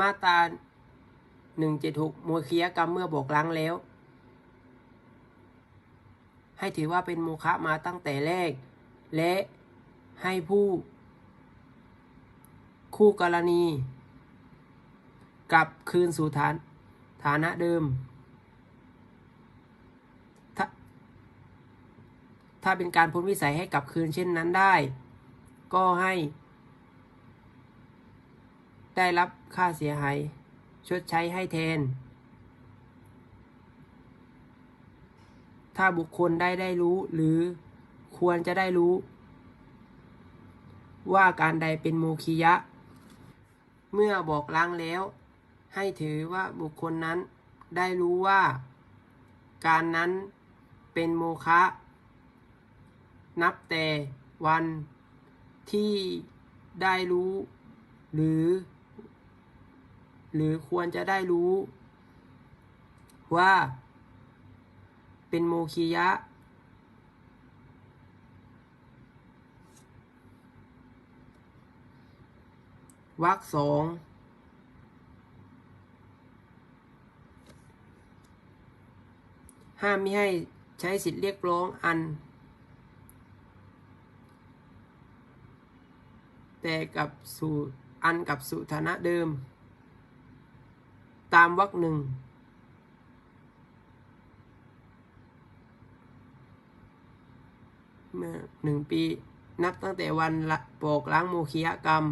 มาตราหนึ่งเจ็ดหกโมคียกรรมเมื่อบอกล้างแล้ว ให้ถือว่าเป็นโมฆะมาตั้งแต่แรก และให้ผู้ คู่กรณีกลับคืนสู่ฐานฐานะเดิมถ้าถ้าเป็นการพ้นวิสัยให้กลับคืนเช่นนั้นได้ ก็ให้ ได้รับค่าเสียหายชดใช้ให้แทน ถ้าบุคคลได้ได้รู้หรือควรจะได้รู้ ว่าการใดเป็นโมคิยะ เมื่อบอกล้างแล้ว ให้ถือว่าบุคคลนั้นได้รู้ว่า การนั้นเป็นโมฆะนับแต่วันที่ได้รู้ หรือ หรือควรจะได้รู้ ว่า เป็นโมคียะวรรคสองห้ามไม่ให้ใช้สิทธิ์เรียกร้องอัน แต่กับสู่อันกับสุฐานะเดิม ตามวรรคหนึ่งเมื่อหนึ่งปีนับตั้งแต่วันละโปกล้างโมคิยกรรม